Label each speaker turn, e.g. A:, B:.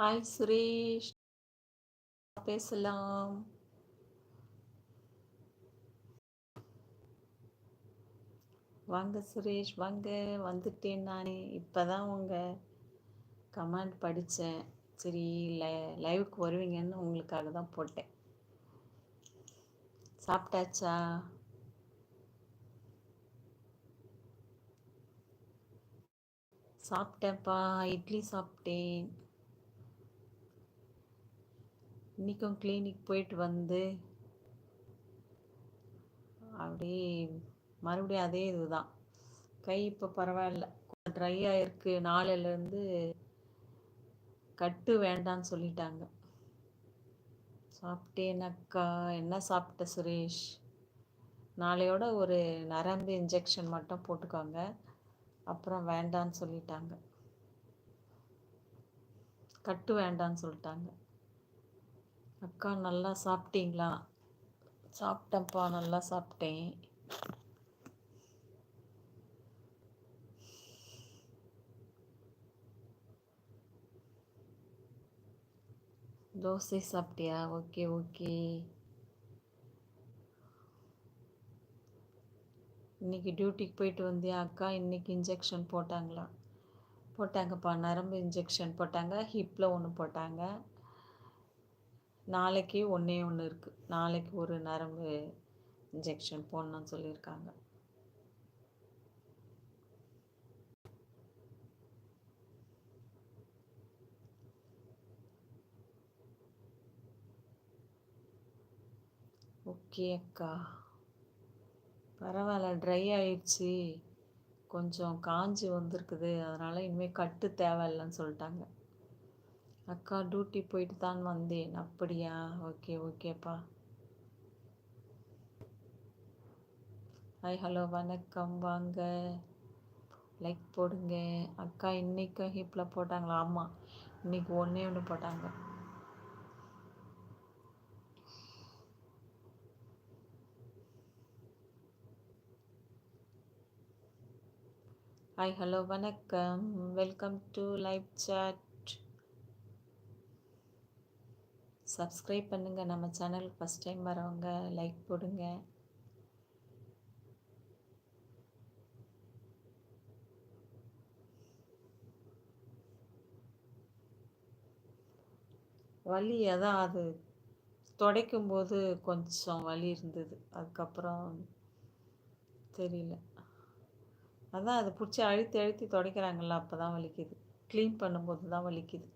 A: Hi Suresh பேசலாம். வாங்க சுரேஷ் வாங்க. வந்துட்டேன் நானே. இப்போ தான் உங்கள் கமெண்ட் படித்தேன் சரி லை லைவுக்கு வருவீங்கன்னு உங்களுக்காக தான் போட்டேன். சாப்பிட்டாச்சா? சாப்பிட்டேன்ப்பா. இட்லி சாப்பிட்டேன். இன்றைக்கும் கிளினிக் போயிட்டு வந்து அப்படியே மறுபடியும் அதே இதுதான். கை இப்போ பரவாயில்ல. ட்ரை ஆகிருக்கு நாளையிலேருந்து கட்டு வேண்டான்னு சொல்லிட்டாங்க. சாப்பிட்டேனக்கா என்ன சாப்பிட்ட சுரேஷ்? நாளையோட ஒரு நரம்பு இன்ஜெக்ஷன் மட்டும் போட்டுக்கோங்க. அப்புறம் வேண்டான்னு சொல்லிட்டாங்க. கட்டு வேண்டான்னு சொல்லிட்டாங்க. அக்கா நல்லா சாப்பிட்டீங்களா? சாப்பிட்டேன்ப்பா நல்லா சாப்பிட்டேன். தோசை சாப்பிட்டியா? Okay okay. இன்றைக்கி டியூட்டிக்கு போயிட்டு வந்தியா அக்கா? இன்றைக்கி இன்ஜெக்ஷன் போட்டாங்களா? போட்டாங்கப்பா நரம்பு இன்ஜெக்ஷன் போட்டாங்க ஹிப்பில் ஒன்று போட்டாங்க. நாளைக்கு ஒன்றே ஒன்று இருக்குது நாளைக்கு ஒரு நரம்பு இன்ஜெக்ஷன் போடணும்னு சொல்லியிருக்காங்க. ஓகே அக்கா. பரவாயில்ல ட்ரை ஆயிடுச்சு. கொஞ்சம் காஞ்சி வந்திருக்குது. அதனால் இனிமேல் கட்டு தேவையில்லைன்னு சொல்லிட்டாங்க. அக்கா டியூட்டி போயிட்டு தான் வந்தேன். அப்படியா? ஓகே ஓகேப்பா ஹாய் ஹலோ வணக்கம். வாங்க. லைக் போடுங்க. அக்கா இன்னைக்கு ஹிப்பில் போட்டாங்களா? ஆமாம் இன்னைக்கு ஒன்றே ஒன்று போட்டாங்க. ஹாய் ஹலோ வணக்கம். Welcome to live chat subscribe பண்ணுங்கள் நம்ம சேனல் ஃபஸ்ட் டைம் வரவங்க லைக் போடுங்க. வலி அதான் அது. துடைக்கும் போது கொஞ்சம் வலி இருந்தது. அதுக்கப்புறம் தெரியல. அதான் அதை பிடிச்சி அழுத்தி அழுத்தி துடைக்கிறாங்கள்ல அப்போ தான் வலிக்குது. க்ளீன் பண்ணும்போது தான் வலிக்குது.